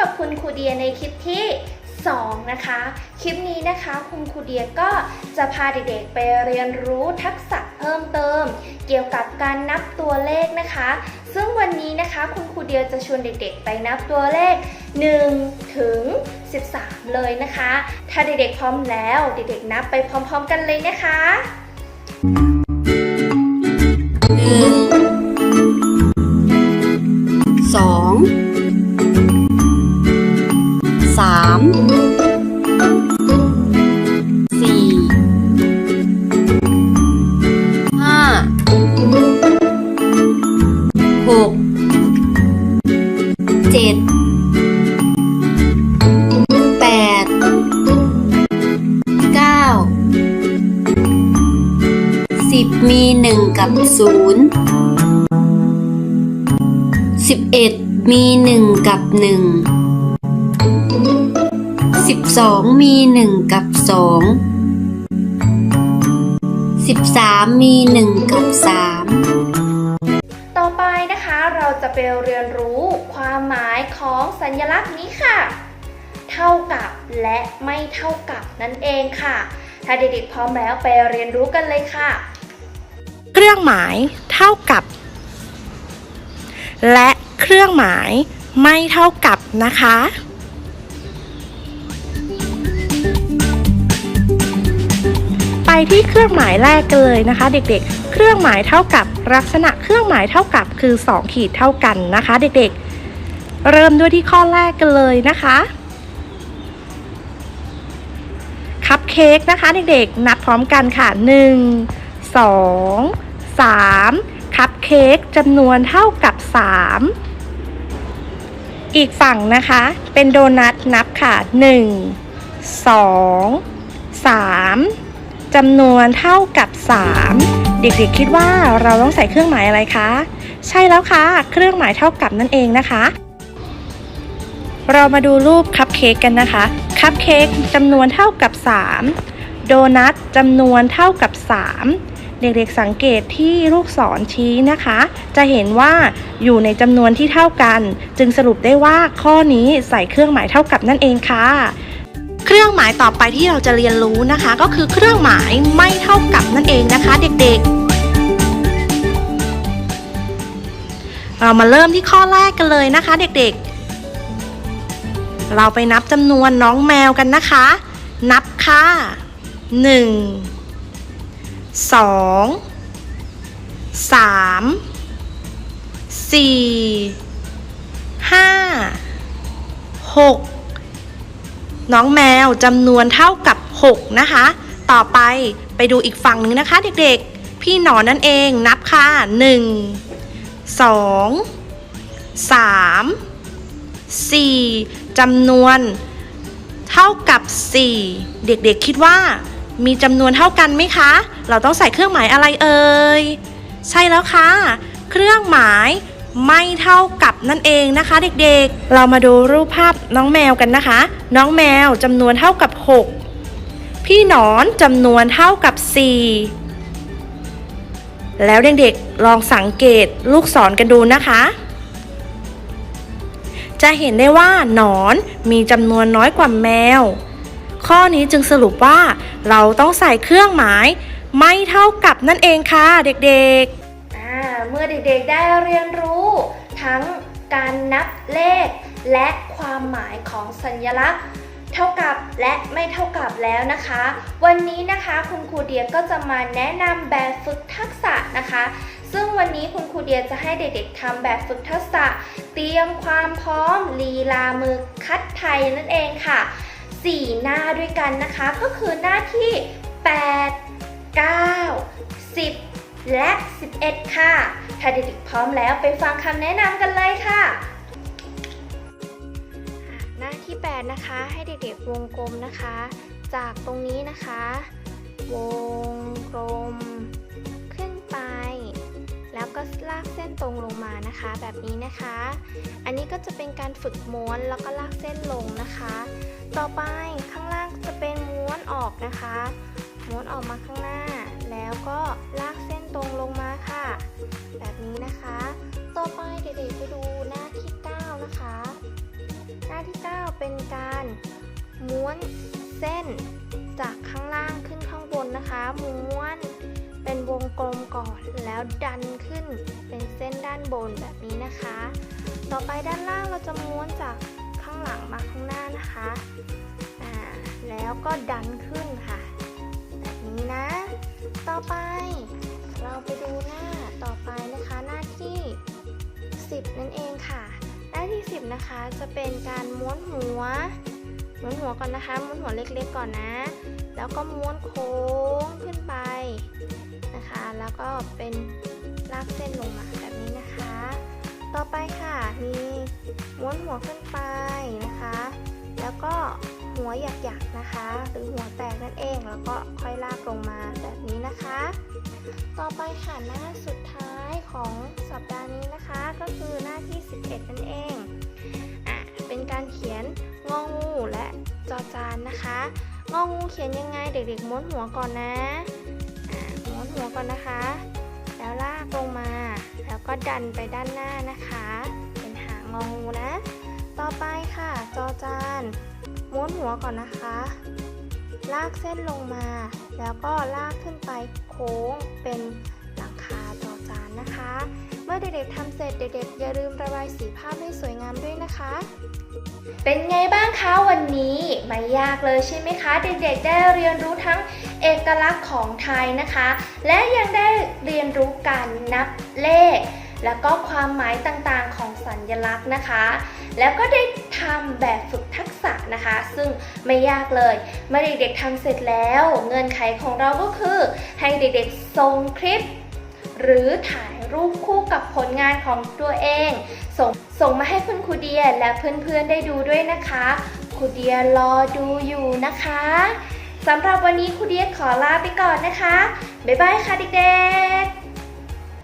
กับคุณครูเดียในคลิปที่ 2 นะคะ คลิปนี้นะคะคุณครูเดียก็จะพาเด็กๆไปเรียนรู้ทักษะเพิ่มเติม เกี่ยวกับการนับตัวเลขนะคะ ซึ่งวันนี้นะคะคุณครูเดียจะชวนเด็กๆ ไปนับตัวเลข 1 ถึง 13 เลยนะคะ ถ้าเด็กๆพร้อมแล้ว เด็กๆนับไปพร้อม ๆ กันเลยนะคะห มีหนึ่งกับศูนย์สิบเอ็ดมีหนึ่งกับหนึ่งสิบสองมีหนึ่งกับสองสิบสามมีหนึ่งกับสามต่อไปนะคะเราจะไปเรียนรู้ความหมายของสัญลักษณ์นี้ค่ะ เท่ากับและไม่เท่ากับนั่นเองค่ะ ถ้าเด็กๆพร้อมแล้วไปเรียนรู้กันเลยค่ะ เครื่องหมายเท่ากับ และเครื่องหมายไม่เท่ากับนะคะ ไปที่เครื่องหมายแรกกันเลยนะคะ เด็กๆ เครื่องหมายเท่ากับลักษณะเครื่องหมายเท่ากับคือ 2 ขีดเท่ากันนะคะ เด็กๆ เริ่มด้วยที่ข้อแรกกันเลยนะคะคัพเค้กนะคะเด็กๆ นับพร้อมกันค่ะ 1 2 3 คัพเค้กจำนวนเท่ากับ 3 อีกฝั่งนะคะ เป็นโดนัทนับค่ะ 1 2 3จำนวนเท่ากับ 3 เด็กๆคิดว่าเราต้องใส่เครื่องหมายอะไรคะ ใช่แล้วค่ะ เครื่องหมายเท่ากับนั่นเองนะคะเรามาดูรูปคัพเค้กกันนะคะ คัพเค้กจำนวนเท่ากับ 3 โดนัทจำนวนเท่ากับ 3 เด็กๆสังเกตที่ลูกศรชี้นะคะ จะเห็นว่าอยู่ในจำนวนที่เท่ากัน จึงสรุปได้ว่าข้อนี้ใส่เครื่องหมายเท่ากับนั่นเองค่ะ เครื่องหมายต่อไปที่เราจะเรียนรู้นะคะ ก็คือเครื่องหมายไม่เท่ากับนั่นเองนะคะ เด็กๆเรามาเริ่มที่ข้อแรกกันเลยนะคะ เด็กๆ เราไปนับจำนวนน้องแมวกันนะคะ นับค่ะหนึ่ง สองสามสี่ห้าหกน้องแมวจำนวนเท่ากับ 6 นะคะ ต่อไปไปดูอีกฝั่งหนึ่งนะคะ เด็กๆ พี่หนอนนั่นเองนับค่ะ 1 2 3 4จำนวนเท่ากับ 4 เด็กๆคิดว่า มีจำนวนเท่ากันไหมคะ เราต้องใส่เครื่องหมายอะไรเอ่ย ใช่แล้วค่ะ เครื่องหมายไม่เท่ากับนั่นเองนะคะ เด็กๆ เรามาดูรูปภาพน้องแมวกันนะคะ น้องแมวจำนวนเท่ากับ 6 พี่หนอนจำนวนเท่ากับ 4 แล้วเด็กๆ ลองสังเกตลูกศรกันดูนะคะ จะเห็นได้ว่าหนอนมีจำนวนน้อยกว่าแมว ข้อนี้จึงสรุปว่า เราต้องใส่เครื่องหมาย ไม่เท่ากับนั่นเองค่ะเด็กๆ เมื่อเด็กๆได้เรียนรู้ ทั้งการนับเลข และความหมายของสัญลักษณ์เท่ากับและไม่เท่ากับแล้วนะคะ วันนี้นะคะคุณครูเดียก็จะมาแนะนำแบบฝึกทักษะนะคะ ซึ่งวันนี้คุณครูเดียจะให้เด็กๆทำแบบฝึกทักษะ เตรียมความพร้อมลีลามือคัดไทยนั่นเองค่ะ 4 หน้าด้วยกันนะคะ ก็คือหน้าที่ 8 9 10 และ 11 ค่ะ ถ้าเด็กๆพร้อมแล้วไปฟังคำแนะนำกันเลยค่ะ หน้าที่ 8 นะคะ ให้เด็กๆวงกลมนะคะ จากตรงนี้นะคะ วงกลม ขึ้นไป แล้วก็ากเส้นตรงลงมานะคะ แบบนี้นะคะ อันนี้ก็จะเป็นการฝึกม้วนแล้วก็ลากเส้นลงนะคะ ต่อไปข้างล่างจะเป็นม้วนออกนะคะ ม้วนออกมาข้างหน้า แล้วก็ลากเส้นตรงลงมาค่ะ แบบนี้นะคะ ต่อไปเด็กๆไปดูหน้าที่ 9 นะคะ หน้าที่ 9 เป็นการม้วนเส้นจากข้างล่างขึ้นข้างบนนะคะ ม้วน แล้วดันขึ้นเป็นเส้นด้านบนแบบนี้นะคะ ต่อไปด้านล่างเราจะม้วนจากข้างหลังมาข้างหน้านะคะอ่าแล้วก็ดันขึ้นค่ะ แบบนี้นะ ต่อไป เราไปดูหน้าต่อไปนะคะหน้าที่ 10 นั่นเองค่ะ หน้าที่ 10 นะคะจะเป็นการม้วนหัวม้วนหัวก่อนนะคะม้วนหัวเล็กๆก่อนนะ แล้วก็ม้วนโค้งขึ้นไป นะคะ แล้วก็เป็นลากเส้นลงมาแบบนี้นะคะ ต่อไปค่ะ มีม้วนหัวขึ้นไปนะคะ แล้วก็หัวหยักๆนะคะ หรือหัวแตกนั่นเอง แล้วก็ค่อยลากลงมาแบบนี้นะคะ ต่อไปค่ะหน้าสุดท้ายของสัปดาห์นี้นะคะ ก็คือหน้าที่ 11 นั่นเองอะเป็นการเขียนงองูและจอจานนะคะงองูเขียนยังไงเด็กๆม้วนหัวก่อนนะ หัวก่อนนะคะ แล้วลากลงมา แล้วก็ดันไปด้านหน้านะคะ เป็นหางงองูนะ ต่อไปค่ะ จอจานม้วนหัวก่อนนะคะ ลากเส้นลงมา แล้วก็ลากขึ้นไปโค้งเป็นหลังคาจอจานนะคะ มื่อเด็กๆทำเสร็จเด็กๆอย่าลืมระบายสีภาพให้สวยงามด้วยนะคะ เป็นไงบ้างคะวันนี้ไม่ยากเลยใช่ไหมคะ เด็กๆได้เรียนรู้ทั้งเอกลักษณ์ของไทยนะคะ และยังได้เรียนรู้การนับเลข แล้วก็ความหมายต่างๆของสัญลักษณ์นะคะ แล้วก็ได้ทำแบบฝึกทักษะนะคะ ซึ่งไม่ยากเลย เมื่อเด็กๆทำเสร็จแล้ว เงื่อนไขของเราก็คือ ให้เด็กๆส่งคลิป หรือถ่าย รูปคู่กับผลงานของตัวเองส่งส่งมาให้คุณครูเดียและเพื่อนๆได้ดูด้วยนะคะครูเดียรอดูอยู่นะคะสำหรับวันนี้ครูเดียขอลาไปก่อนนะคะ บ๊ายบายค่ะเด็กๆ